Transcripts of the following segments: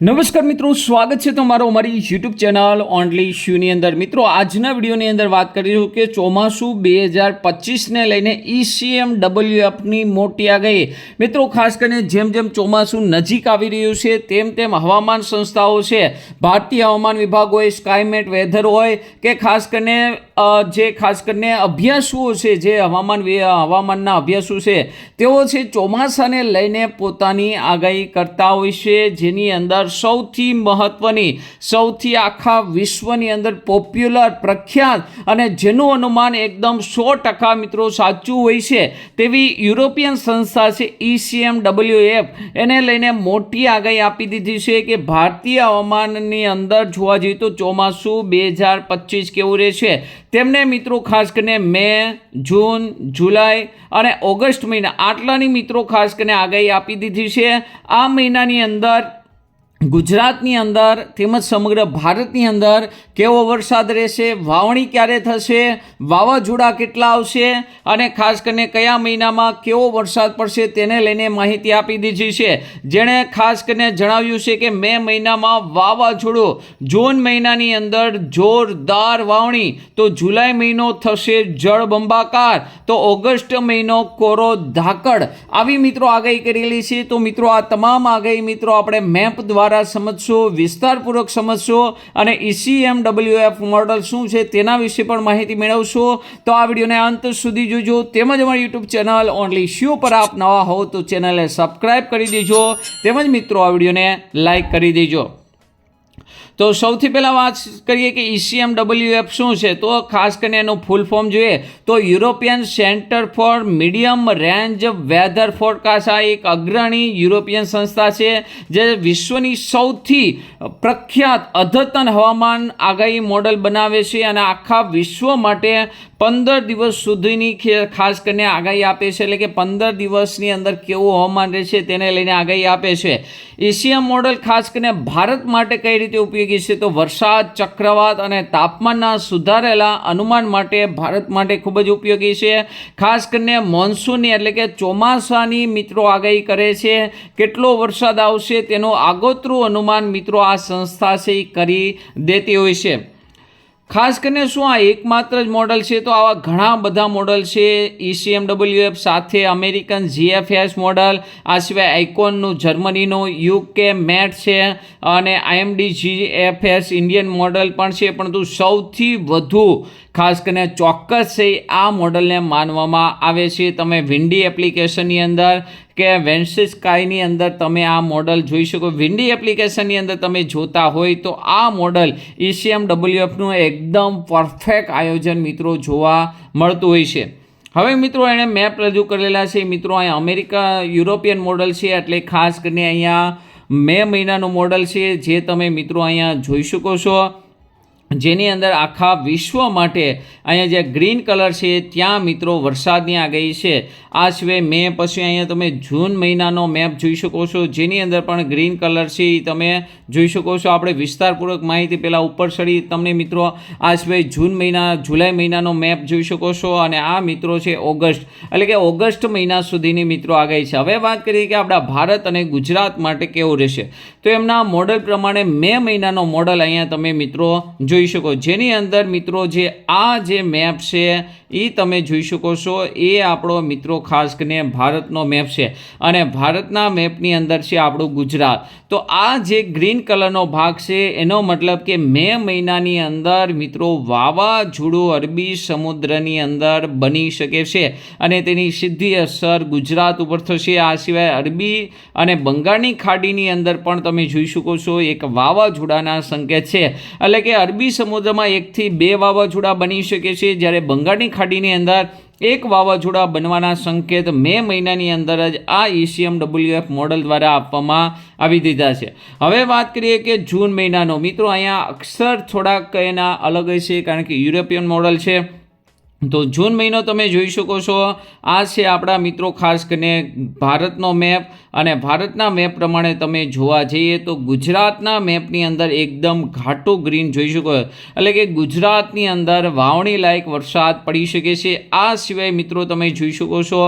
નમસ્કાર મિત્રો, સ્વાગત છે તમારો અમારી યુટ્યુબ ચેનલ ઓનલી શ્યુની અંદર. મિત્રો, આજના વિડીયોની અંદર વાત કરીશું કે ચોમાસું બે હજાર પચીસને લઈને ઈસીએમ ડબલ્યુ એફની મોટી આગાહી. મિત્રો, ખાસ કરીને જેમ જેમ ચોમાસું નજીક આવી રહ્યું છે, તેમ તેમ હવામાન સંસ્થાઓ છે, ભારતીય હવામાન વિભાગ હોય સ્કાયમેટ વેધર હોય, કે ખાસ કરીને જે ખાસ કરીને અભ્યાસુઓ છે, જે હવામાન હવામાનના અભ્યાસુ છે, તેઓ છે ચોમાસાને લઈને પોતાની આગાહી કરતા હોય છે, જેની અંદર સૌથી મહત્વની, સૌથી આખા વિશ્વની અંદર પોપ્યુલર પ્રખ્યાત અને જેનું અનુમાન એકદમ સો ટકા મિત્રો સાચું હોય છે, તેવી યુરોપિયન સંસ્થા છે ઈસીએમ ડબલ્યુ એફ એને લઈને મોટી આગાહી આપી દીધી છે કે ભારતીય હવામાનની અંદર જોવા જઈએ તો ચોમાસું બે હજાર પચીસ કેવું રહેશે? તેમને મિત્રો ખાસ કરીને મે, જૂન, જુલાઈ અને ઓગસ્ટ મહિના આટલાની મિત્રો ખાસ કરીને આગાહી આપી દીધી છે. આ મહિનાની અંદર ગુજરાતની અંદર તેમજ સમગ્ર ભારતની અંદર કેવો વરસાદ રહેશે, વાવણી ક્યારે થશે, વાવાઝોડા કેટલા આવશે અને ખાસ કરીને કયા મહિનામાં કેવો વરસાદ પડશે તેને લઈને માહિતી આપી દીધી છે. જેણે ખાસ કરીને જણાવ્યું છે કે મે મહિનામાં વાવાઝોડું, જૂન મહિનાની અંદર જોરદાર વાવણી, તો જુલાઈ મહિનો થશે જળબંબાકાર, તો ઓગસ્ટ મહિનો કોરો ધાકડ. આવી મિત્રો આગાહી કરેલી છે, તો મિત્રો આ તમામ આગાહી મિત્રો આપણે મેપ દ્વારા સમજશો, વિસ્તારપૂર્વક સમજશો અને ઈસીએમ ઈસીએમ ડબલ્યુએફ મોડલ શું છે તેના વિશે પણ માહિતી મેળવશો. તો આ વિડીયોને અંત સુધી જોજો. તેમજ અમારી યુટ્યુબ ચેનલ ઓનલી શ્યુ પર આપ નવા હો તો ચેનલને સબસ્ક્રાઇબ કરી દેજો. તેમજ મિત્રો, આ વિડીયોને લાઈક કરી દેજો. તો સૌથી પહેલાં વાત કરીએ કે ઈસીએમ ડબલ્યુ એફ શું છે? તો ખાસ કરીને એનું ફૂલ ફોર્મ જોઈએ તો European centre for medium range weather forecast આ એક અગ્રણી યુરોપિયન સંસ્થા છે, જે વિશ્વની સૌથી પ્રખ્યાત અદ્યતન હવામાન આગાહી મોડલ બનાવે છે અને આખા વિશ્વ માટે પંદર દિવસ સુધીની ખાસ કરીને આગાહી આપે છે. એટલે કે પંદર દિવસની અંદર કેવું હવામાન રહેશે તેને લઈને આગાહી આપે છે. એશિયા મોડલ ખાસ કરીને ભારત માટે કઈ રીતે ઉપયોગી છે તો વરસાદ, ચક્રવાત અને તાપમાનના સુધારેલા અનુમાન માટે ભારત માટે ખૂબ જ ઉપયોગી છે. ખાસ કરીને મોન્સૂનની એટલે કે ચોમાસાની મિત્રો આગાહી કરે છે, કેટલો વરસાદ આવશે તેનું આગોતરું અનુમાન મિત્રો આ સંસ્થા છે એ કરી દેતી હોય છે. ખાસ કરીને શું આ એકમાત્ર જ મોડલ છે, તો આવા ઘણા બધા મોડલ છે. E ઈસીએમ ડબલ્યુએફ સાથે અમેરિકન જીએફએસ મોડલ, આ સિવાય આઇકોનનું, જર્મનીનું, યુકે મેટ છે અને આઈએમડી જીએફએસ ઇન્ડિયન મોડલ પણ છે. પરંતુ સૌથી વધુ ખાસ કરીને ચોક્કસ છે આ મોડલને માનવામાં આવે છે. તમે વિન્ડી એપ્લિકેશનની અંદર કે વેન્સિસ સ્કાયની અંદર તમે આ મોડલ જોઈ શકો. વિન્ડી એપ્લિકેશનની અંદર તમે જોતા હોય તો આ મોડલ ઈસીએમ ડબલ્યુએફનું એકદમ પરફેક્ટ આયોજન મિત્રો જોવા મળતું હોય છે. હવે મિત્રો એણે મેપ રજૂ કરેલા છે. મિત્રો અહીંયા અમેરિકા, યુરોપિયન મોડલ છે એટલે ખાસ કરીને અહીંયા મે મહિનાનું મોડલ છે જે તમે મિત્રો અહીંયા જોઈ શકો છો. જેની અંદર આખા વિશ્વ માટે અહીંયા જે ગ્રીન કલર છે, ત્યાં મિત્રો વરસાદની આગાહી છે. આ સિવાય મે પછી અહીંયા તમે જૂન મહિનાનો મેપ જોઈ શકો છો, જેની અંદર પણ ગ્રીન કલર છે એ તમે જોઈ શકો છો. આપણે વિસ્તારપૂર્વક માહિતી પહેલાં ઉપર ચડી તમને મિત્રો આ સિવાય જૂન મહિના, જુલાઈ મહિનાનો મેપ જોઈ શકો છો અને આ મિત્રો છે ઓગસ્ટ. એટલે કે ઓગસ્ટ મહિના સુધીની મિત્રો આગાહી છે. હવે વાત કરીએ કે આપણા ભારત અને ગુજરાત માટે કેવું રહેશે. તો એમના મોડલ પ્રમાણે મે મહિનાનો મોડલ અહીંયા તમે મિત્રો જોઈ શકો. જેની અંદર મિત્રો જે આ જે મેપ છે એ તમે જોઈ શકો છો. એ આપણો મિત્રો ખાસ કરીને ભારતનો મેપ છે. અને ભારતના મેપની અંદર છે આપણું ગુજરાત. તો આ જે ગ્રીન કલરનો ભાગ છે, એનો મતલબ કે મે મહિનાની અંદર મિત્રો વાવાઝોડું અરબી સમુદ્રની અંદર બની શકે છે અને તેની સીધી અસર ગુજરાત ઉપર થશે. આ સિવાય અરબી અને બંગાળની ખાડીની અંદર પણ તમે જોઈ શકો છો. એક વાવાઝોડાના સંકેત છે. એટલે કે અરબી સમુદ્રમાં એકથી બે વાવાઝોડા બની શકે છે. જ્યારે બંગાળની ખાડીની અંદર એક વાવાઝોડા બનવાના સંકેત મે મહિનાની અંદર જ આ ઈસીએમ ડબલ્યુએફ મોડલ દ્વારા આપવામાં આવી દીધા છે. હવે વાત કરીએ કે જૂન મહિનાનો. મિત્રો, અહીંયા અક્ષર થોડાક એના અલગ હશે કારણ કે યુરોપિયન મોડલ છે. તો જૂન મહિનો તમે જોઈ શકો છો. આ છે આપણા મિત્રો ખાસ કરીને ભારતનો મેપ અને ભારતના મેપ પ્રમાણે તમે જોવા જઈએ તો ગુજરાતના મેપની અંદર એકદમ ઘાટો ગ્રીન જોઈ શકો. એટલે કે ગુજરાતની અંદર વાવણી લાયક વરસાદ પડી શકે છે. આ સિવાય મિત્રો તમે જોઈ શકો છો,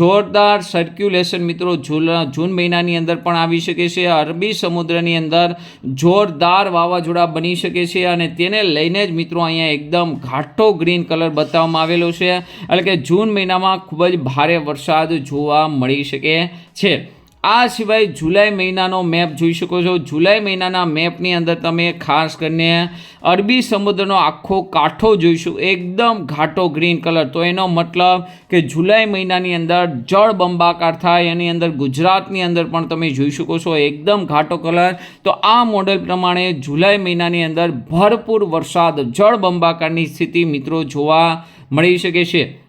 જોરદાર સર્ક્યુલેશન મિત્રો જૂન મહિનાની અંદર પણ આવી શકે છે. અરબી સમુદ્રની અંદર જોરદાર વાવાઝોડા બની શકે છે અને તેને લઈને જ મિત્રો અહીંયા એકદમ ઘાટો ગ્રીન કલર બતાવવામાં આવેલો છે. એટલે કે જૂન મહિનામાં ખૂબ જ ભારે વરસાદ જોવા મળી શકે છે. આ સિવાય જુલાઈ મહિનાનો મેપ જોઈ શકો છો. જુલાઈ મહિનાના મેપની અંદર તમે ખાસ કરીને અરબી સમુદ્રનો આખો કાંઠો જોઈશું. એકદમ ઘાટો ગ્રીન કલર. તો એનો મતલબ કે જુલાઈ મહિનાની અંદર જળ બંબાકાર થાય. એની અંદર ગુજરાતની અંદર પણ તમે જોઈ શકો છો એકદમ ઘાટો કલર. તો આ મોડેલ પ્રમાણે જુલાઈ મહિનાની અંદર ભરપૂર વરસાદ જળ બંબાકારની સ્થિતિ મિત્રો જોવા મળી શકે છે.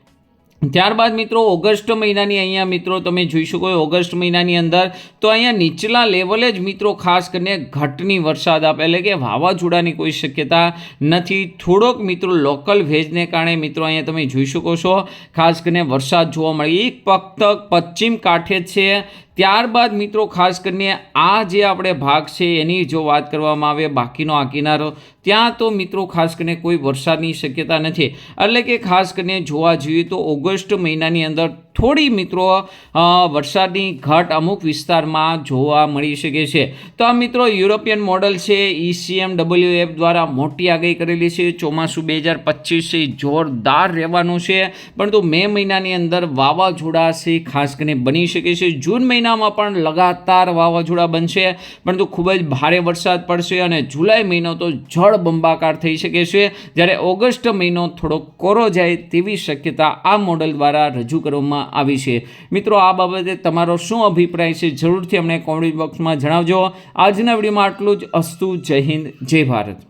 ત્યારબાદ મિત્રો, ઓગસ્ટ મહિનાની અહીંયા મિત્રો તમે જોઈ શકો ઓગસ્ટ મહિનાની અંદર તો અહીંયા નીચલા લેવલે જ મિત્રો ખાસ કરીને ઘટની વરસાદ આપે, એટલે કે વાવાઝોડાની કોઈ શક્યતા નથી. થોડોક મિત્રો લોકલ ભેજને કારણે મિત્રો અહીંયા તમે જોઈ શકો છો, ખાસ કરીને વરસાદ જોવા મળે. એક ફક્ત પશ્ચિમ કાંઠે છે ત્યારબાદ મિત્રો, ખાસ કરીને આ જે આપણે ભાગ છે, એની જો વાત કરવામાં આવે, બાકીનો આ કિનારો, ત્યાં તો મિત્રો, ખાસ કરીને કોઈ વરસાદની શક્યતા નથી. એટલે કે ખાસ કરીને જોવા જોઈએ તો ઓગસ્ટ મહિનાની અંદર થોડી મિત્રો વરસાદની ઘટ અમુક વિસ્તારમાં જોવા મળી શકે છે. તો આ મિત્રો યુરોપિયન મોડલ છે ઈસીએમ ડબલ્યુ એફ દ્વારા મોટી આગાહી કરેલી છે. ચોમાસું બે હજાર પચીસથી જોરદાર રહેવાનું છે. પરંતુ મે મહિનાની અંદર વાવાઝોડા છે, ખાસ કરીને બની શકે છે. જૂન મહિનામાં પણ લગાતાર વાવાઝોડા બનશે. પરંતુ ખૂબ જ ભારે વરસાદ પડશે અને જુલાઈ મહિનો તો જળ બંબાકાર થઈ શકે છે. જ્યારે ઓગસ્ટ મહિનો થોડો કોરો જાય તેવી શક્યતા આ મોડલ દ્વારા રજૂ આવી છે. મિત્રો, આ બાબતે તમારો શું અભિપ્રાય છે જરૂરથી અમને કોમેન્ટ બોક્સમાં જણાવજો. આજના વિડીયોમાં આટલું જ. અસ્તુ, જય હિન્દ, જય ભારત.